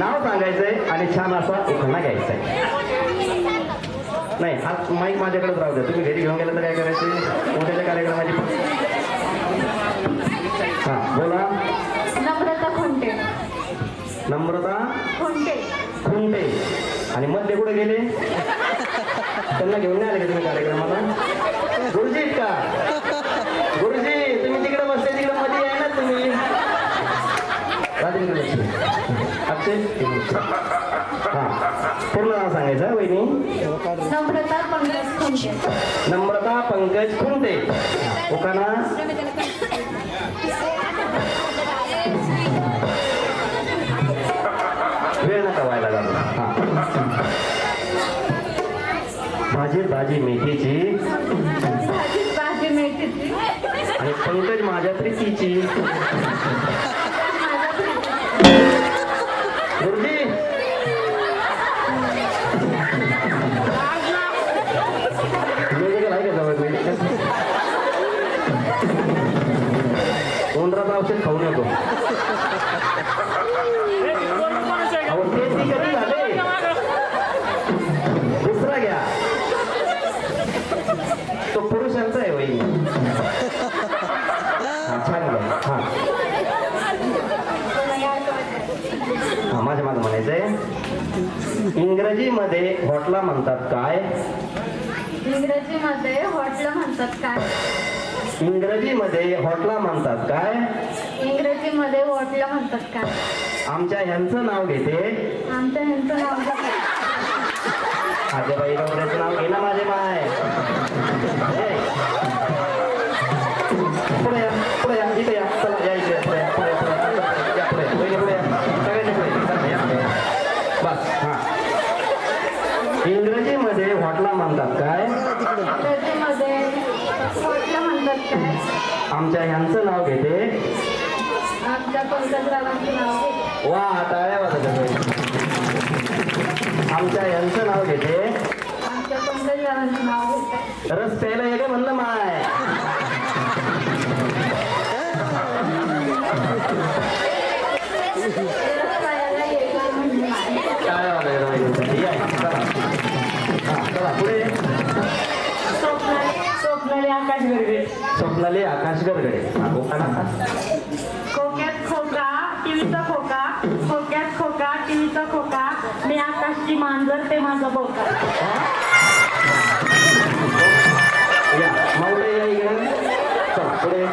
नाव सांगायचंय आणि छान असा उखाणा घ्यायचा नाही हा माईक माझ्याकडेच राहू द्या. तुम्ही घरी घेऊन गेलं तर काय करायचे? उद्याच्या कार्यक्रमाची हा बोला. नम्रता खोंटे. नम्रता खोंटे. खुंटे. आणि मधले कुठे गेले? त्यांना घेऊन नाही आले का तुम्ही कार्यक्रमाला? गुरुजी का? गुरुजी तुम्ही तिकडे बसले तिकडे मध्ये आहे ना तुम्ही. अक्षय हा. पूर्ण नाव सांगायचं हं, वहिनी? नम्रता पंकज खोंटे. नम्रता पंकज खुंटे. उखाणा वेळ नका व्हायला लागला हा. भाजी भाजी मेथीची. भाजी भाजी मेथीची. आणि पंकज माझ्या प्रीतीची औषध अहो ते ती कधी झाले? दुसरा घ्या. तो पुरुषांचा आहे वहिनी छान हा. हा माझ्या मागं म्हणायचंय. इंग्रजीमध्ये हॉटला म्हणतात काय? इंग्रजीमध्ये हॉटला म्हणतात काय? इंग्रजीमध्ये हॉटला म्हणतात काय? इंग्रजीमध्ये हॉटल म्हणतात काय? आमच्या ह्यांचं नाव घेते. आमच्या ह्यांचं नाव काय? आजोबाई गौऱ्याचं नाव घे ना माझे माय. पुढे या पुढे या इथे या, पुढे या, पुढे या, पुढे या. या, पुढे पहिले पुढे या सगळ्यांनी पुढे चला, या, या. बस हा इंग्रजीमध्ये हॉटला म्हणतात काय इंग्रजीमध्ये हॉटल म्हणतात काय आमच्या ह्यांचं नाव घेते. वा टाळ्या वाजत आमच्या यांचं नाव घेते. रस प्यायला ये का म्हणलं माय रस पायाला येतो म्हणजे नाही. टाळ्या वाजत या चला हा चला पुढे स्वप्नाली स्वप्नाली आकाश गरगे स्वप्नाली आकाश गरगडे खोक्यात खोका टीव्हीचा खोका. खोक्यात खोका टीव्हीचा खोका. मी आकाशची मांजर ते माझा बोका या माऊले या इकडे. चला पुढे.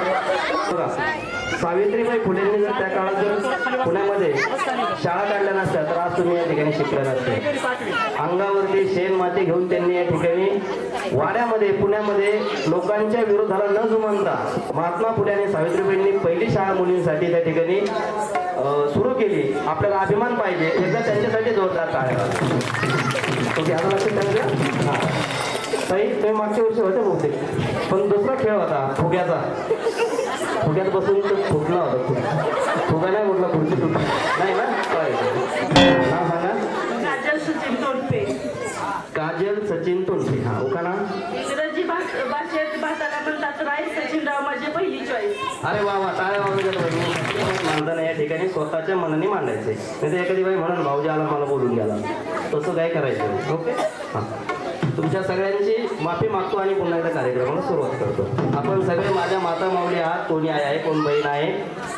बघा सावित्रीबाई फुलेंनी जर त्या काळात जर पुण्यामध्ये शाळा काढल्या नसत्या तर आज तुम्ही या ठिकाणी शिकले नसते अंगावरती शेण माती घेऊन त्यांनी या ठिकाणी वाड्यामध्ये पुण्यामध्ये लोकांच्या विरोधाला न जुमानता महात्मा फुले आणि सावित्रीबाईंनी पहिली शाळा मुलींसाठी त्या ठिकाणी सुरू केली. आपल्याला अभिमान पाहिजे. एकदा त्यांच्यासाठी जोरदार टाळ्या ओके आता लक्षात ताई तुम्ही मागच्या वर्षी होते बहुतेक. पण दुसरा खेळ होता फुग्याचा. फुग्यात बसून तो फुटला होता फुगा नाही उठला खुर्ची तुटली नाही ना? चालेल. नाव सांगा काजल सचिन सचिन तोंडे हा इंग्रजी भाष- भाषेत भाषाला म्हणतात राय सचिनराव माझी पहिली चॉईस अरे वा वा टाळ्या वाजवत मानताना या ठिकाणी. स्वतःच्या मनाने मांडायचे नाही तर एखादी बाई म्हणून भाऊजी आला मला बोलून गेला तसं काय करायचं? ओके? हां. तुमच्या सगळ्यांची माफी मागतो आणि पुन्हा एकदा कार्यक्रमाला सुरुवात करतो. आपण सगळे माझ्या माता माऊली आहात. कोणी आई आहे कोण बहीण आहे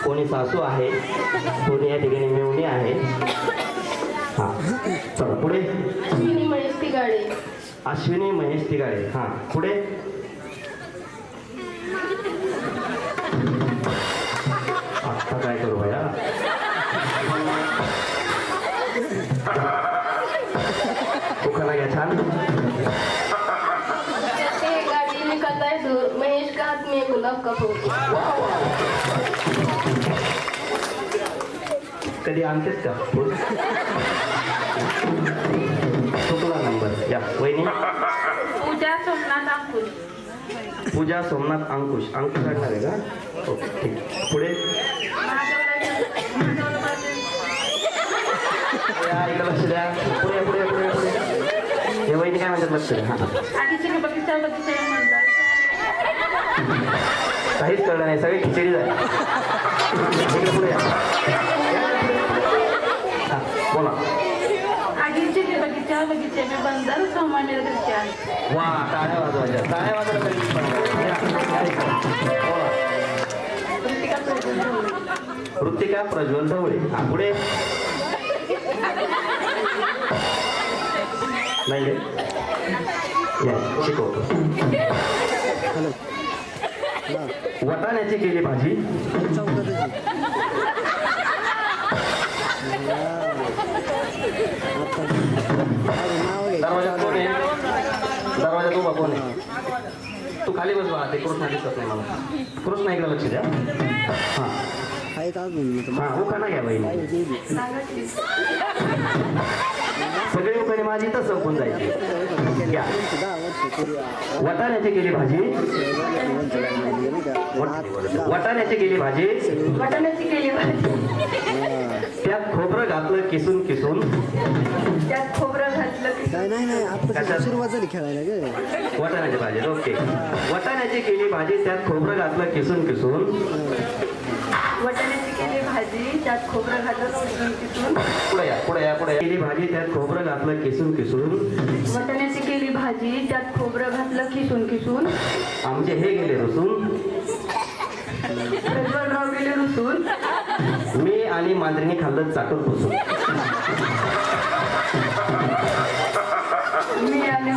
कोणी सासू आहे कोणी या ठिकाणी मेवणी आहे. हां. चला पुढे. अश्विनी महेश तिगाडे. हां पुढे. आत्ता काय करू भया उखाणा घ्या छान. महेश का हाथ में गुलाब का फूल? कधी आणतेस का? फुल या. वहिनी? पूजा सोमनाथ अंकुश. पूजा सोमनाथ अंकुश. अंकुश लागणार आहे का? ओके ठीक. पुढे? लक्ष द्या. पुढे पुढे पुढे पुढे. हे वहिनी काय म्हणतात लक्ष द्या हां. काहीच कळलं नाही. सगळे खिचडी झाली. पुढे या. हा, बोला मी बंदर सामान्य आहे वा टाळ्या वाजवायच्या टाळ्या वाजवायला. या. कृतिका प्रज्वल ढवळे. ऋतिका प्रज्वल ढवळे पुढे नाही. या शिकवतो वटाण्याची केली भाजी दरवाजा तू कोण आहे तू खाली बस बा ते कृष्णा दिसत नाही मला. कृष्णा इकडे लक्ष द्या. हां. हां घ्या सगळी उखाणे माझी तर संपून जायची. घ्या. वटाण्याची केली भाजी. वटाण्याची केली भाजी. वाटाण्याची केली भाजी. त्यात खोबरं घातलं किसून किसून. त्यात खोबरं काय नाही नाही आता कशात? सुरुवात झाली खेळायला ग. वटाण्याची भाजी ओके. वटाण्याची केली भाजी त्यात खोबरं घातलं किसून किसून. वाटाण्याची केली भाजी त्यात खोबरं घातलं किसून किसून. पुढे या पुढे या पुढे या. केली भाजी त्यात खोबरं घातलं किसून किसून. वाटाण्याची केली भाजी त्यात खोबरं घातलं किसून किसून. आमचे हे गेले रुसून. गेले रुसून. मी आणि मांजरीने खाल्लं चाटून पुसून.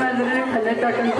मी आणि माझं खाल्लं टाकून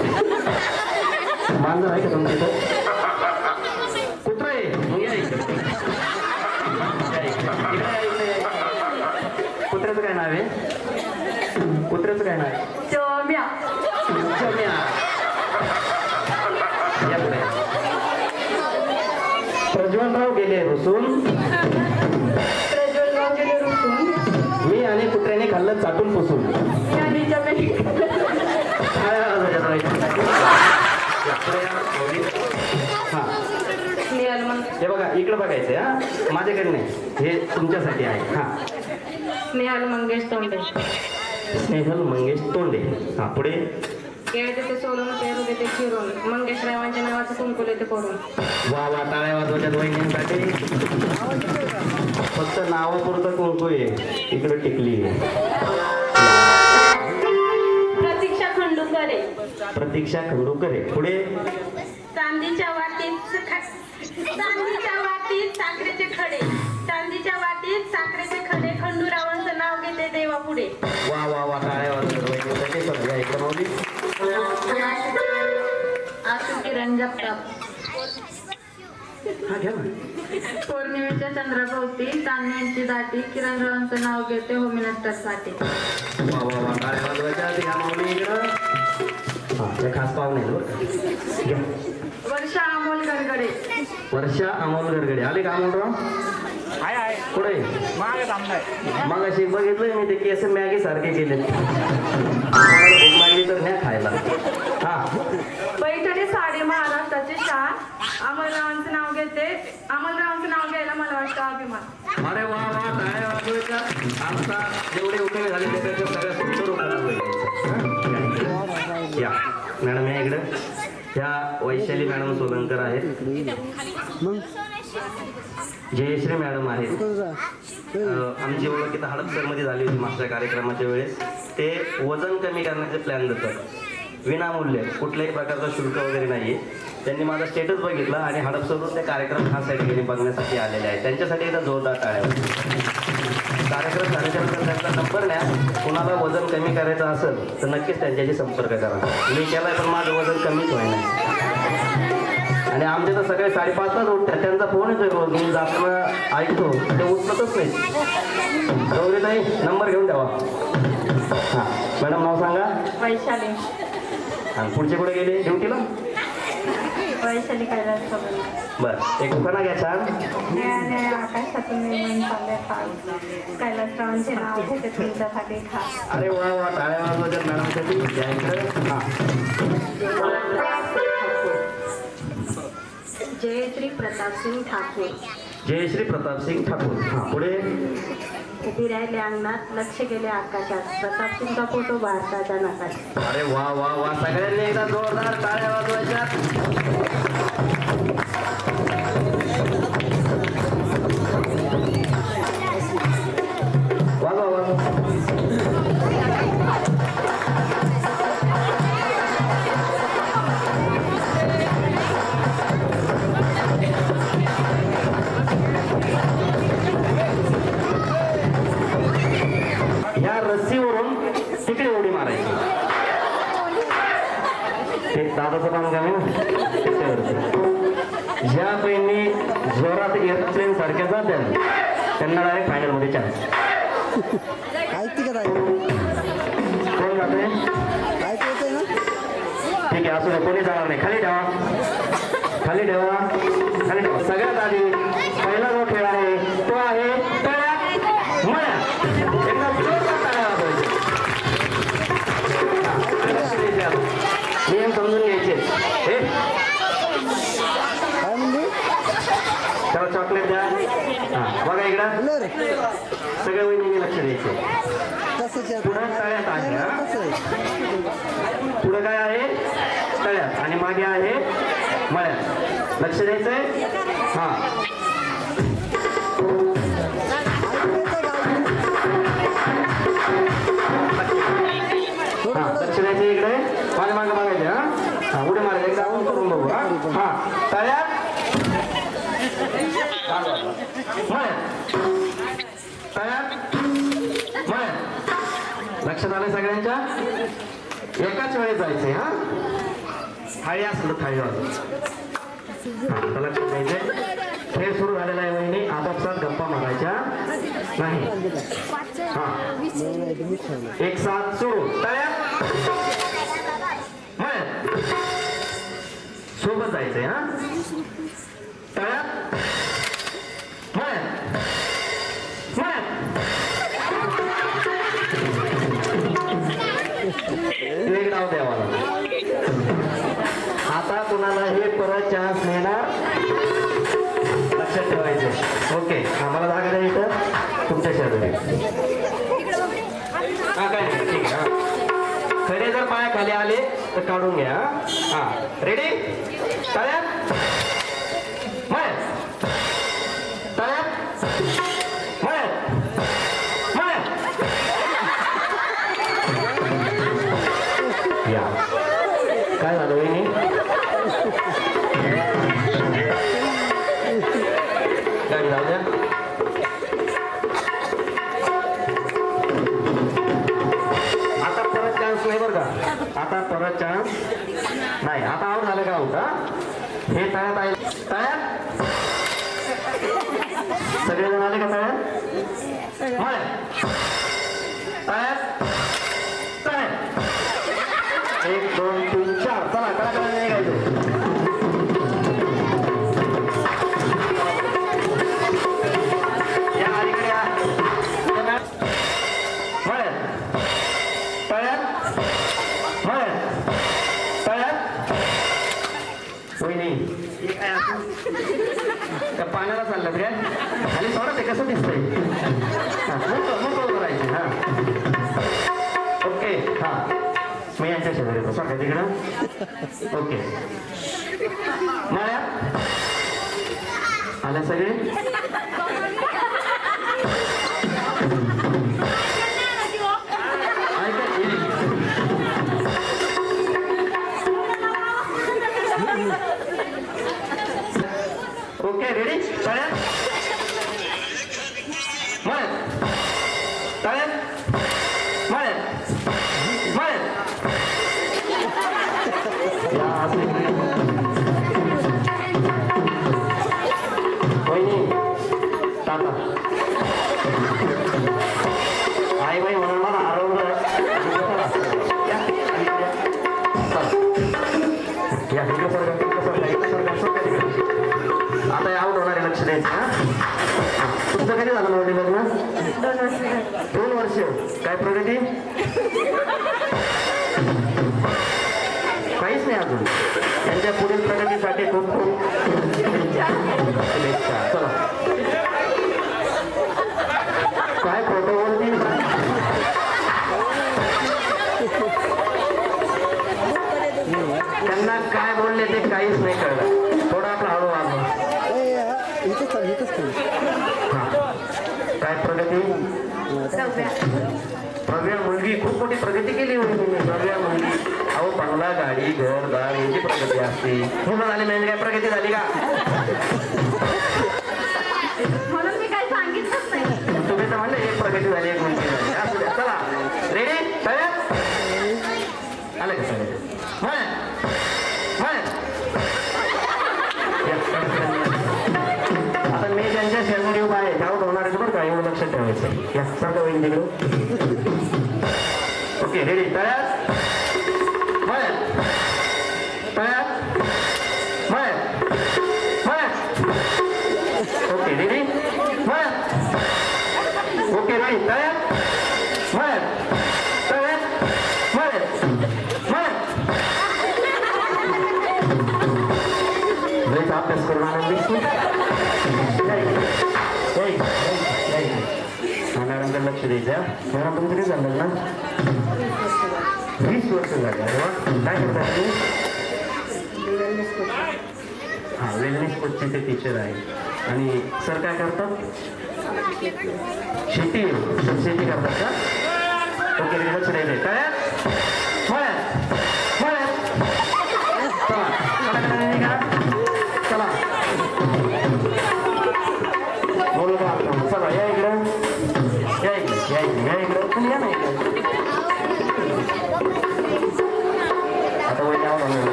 माझ्याकडे नाही. हे तुमच्यासाठी आहे. हा. स्नेहल मंगेश तोंडे. स्नेहल मंगेश तोंडे. हा पुढे. केळते ते सोलून पेरू ते फिरून मंगेश रावांच्या नावाचं कुंकुले ते करून वा वा टाळ्या वाजवायच्या वहिनींसाठी फक्त नावापुरतं कुंकू आहे. इकडे टिकली आहे. प्रतीक्षा खंडूकरे प्रतीक्षा खंडूकरे पुढे. चांदीच्या वाटीत चांदीच्या वाटीत साखरेचे खडे. चांदीच्या वाटीत साखरेचे खडे. खंडूरावांचं नाव घेते देवा पुढे वा वा वा आसू किरण जगताप पौर्णिमेच्या चंद्राभोवती चांदण्यांची दाटी किरणरावांचं नाव घेते होम मिनिस्टरसाठी वा वा वा टाळ्या वाजवायच्या घ्या माऊली इकडं. हा ते खास पाहुणे आहेत बरं का. घ्या. वर्षा अमोल गडगडे वर्षा अमोल गडगडे. आले का अमोलराव? आहे आहे कुठे? मागे थांबलाय. मग अशी बघितलंय मी ते केस मॅगी सारखे केले. भूक लागली तर न्या खायला. हा. पैठणी साडी महाराष्ट्राची शान अमलरावांचं नाव घेते. अमलरावांचं नाव घ्यायला मला वाटतं अभिमान. अरे वा वा टाळ्या वाजवायच्या आता जेवढे उठावे झाले त्यापेक्षा सगळ्या सुंदर या. मॅडम या इकडे. ह्या वैशाली मॅडम सोलंकर आहेत. जयश्री मॅडम आहेत. आमची ओळख इथं हडपसरमध्ये झाली होती मागच्या कार्यक्रमाच्या वेळेस. ते वजन कमी करण्याचे प्लॅन देतात. विनामूल्य कुठल्याही प्रकारचं शुल्क वगैरे नाही आहे त्यांनी माझा स्टेटस बघितला आणि हडपसरवरून ते कार्यक्रम खास या ठिकाणी बघण्यासाठी आलेले आहेत. त्यांच्यासाठी एकदा जोरदार टाळ्या कार्यक्रम झाल्याच्यानंतर त्यांचा नंबर न्या कुणाला वजन कमी करायचं असेल तर नक्कीच त्यांच्याशी संपर्क करा. मी केलाय पण माझं वजन कमीच व्हायला आणि आमचे तर सकाळी साडेपाचलाच उठतात त्यांचा फोन येतोय रोज मी जाताना ऐकतो. ते उचलतच नाही गौरीताई नंबर घेऊन ठेवा. हां. मॅडम नाव सांगा. वैशाली. आणि पुढचे कुठे गेले? ड्युटीला? वैशाली कैलास बरं. एक उखाणा घ्या छान. आकाशातून निर्माण झाले पाऊस. कैलासरावांचे नाव घेते तुमच्यासाठी खास. अरे वा वा टाळ्या वाजवायच्या मॅडमसाठी हां. जयश्री प्रतापसिंग ठाकूर. जयश्री प्रतापसिंग ठाकूर. हां पुढे? उभी राहिले अंगणात लक्ष गेले आकाशात. प्रतापसिंगचा फोटो भारताच्या नकाशात. अरे वा वा वा. सगळ्यांनी एकदा जोरदार टाळ्या वाजवायच्या. असू दे कोणी जाणार नाही. खाली ठेवा. खाली ठेवा. खाली ठेवा. सगळ्यात आधी पहिला जो खेळ आहे तो आहे. हा, आता. नियम समजून घ्यायचे. हे. त्याला चॉकलेट द्या. बघा इकडं. सगळ्या वहिनी लक्ष द्यायचे. पुढं तळ्यात आहे. पुढं काय आहे तळ्यात आणि मागे आहे. मळ्यात. लक्ष द्यायचंय? हा. ऐकू हा लक्ष द्यायचं इकडे. मागे मागे मागायचे हा. हा उड्या मारायचे एकदा ऑन करून बघू हा. हा. तळ्यात. मळ्यात. लक्षात आलं सगळ्यांच्या? एकाच वेळेस जायचंय हा. थाळी असलं तर लक्षात द्यायचंय खेळ सुरू झालेला आहे वहिनी. आपापसात गप्पा मारायच्या नाही. एक सात सुरू. तयार? सोबत जायचंय हा? कुणाला हे परत चान्स मिळणार. लक्षात ठेवायचं. ओके आम्हाला जागा इथं. तुमच्या शेजारी हा काय ठीक आहे खरे जर पाय खाली आले तर काढून घ्या हा. रेडी तळ्यात आता परत चान्स नाही आता आऊट झालं का आऊट हे तयार आहे. तयार सगळेजण आले का तयार नाही. त्या पाण्याला चाललं काय खाली सोडा ते कसं दिसतंय? हा, हा. ओके हा. मी यांच्या शेजारी बसा सांगा तिकडं. ओके मळ्यात आल्या सगळे? ऐका हे. ओके रेडी आता हे होणारे लक्ष द्यायचं हा? तुमचं कधी झालं नव्हते लग्न? दोन वर्ष. काय प्रगती? काहीच नाही अजून. त्यांच्या पुढील प्रगतीसाठी खूप खूप चला काय फोटो बोलतील त्यांना काय बोलले ते काहीच नाही कळलं थोडा आपला हळू वाजवा ए, हा, इथंच थांब, इथंच थांब. हा. काय प्रगती? प्रवीण मुलगी खूप मोठी प्रगती केली होती तुम्ही प्रवीण मुलगी. अहो बंगला गाडी घर दार याची प्रगती असते. पूर्ण झाली म्हणजे काय प्रगती झाली का? तुम्ही तर म्हणले एक प्रगती झाली एक मुलगी. या सारखं होईल तिकडं ओके रेडी तयार मळ्यात तयार मळ्यात मळ्यात ओके रेडी मळ्यात ओके रेडी तयार मळ्यात तयार मळ्यात मळ्यात लयचा अभ्यास करून आनंद दिसतो मॅडमकडे लक्ष द्यायचं. मॅडम तुमचं किती झालं ना? वीस वर्ष झाले काय करतात तुम्ही? हा वेलनेस कोचचे ते टीचर आहे. आणि सर काय करतात? शेती शेती करतात का? ओके लक्ष द्यायचं. काय?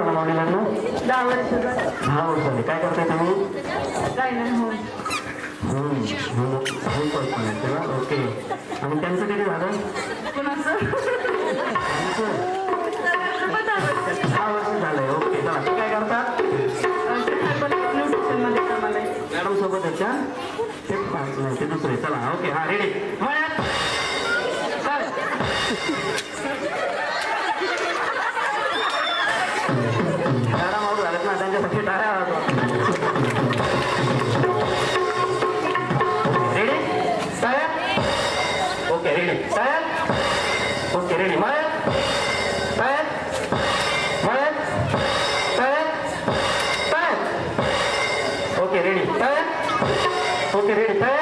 झालं मावली लग्न दहा वर्ष दहा वर्ष झाले. काय करताय तुम्ही? काय नाही हो. पण आहे तेव्हा? ओके. आणि त्यांचं किती झालं? दहा वर्ष झालंय. ओके चला. ते काय करतात. मॅडम सोबत आहेत का? ते पाच नाही ते दुसरे. चला ओके. हा रेडी मळ्यात. तयार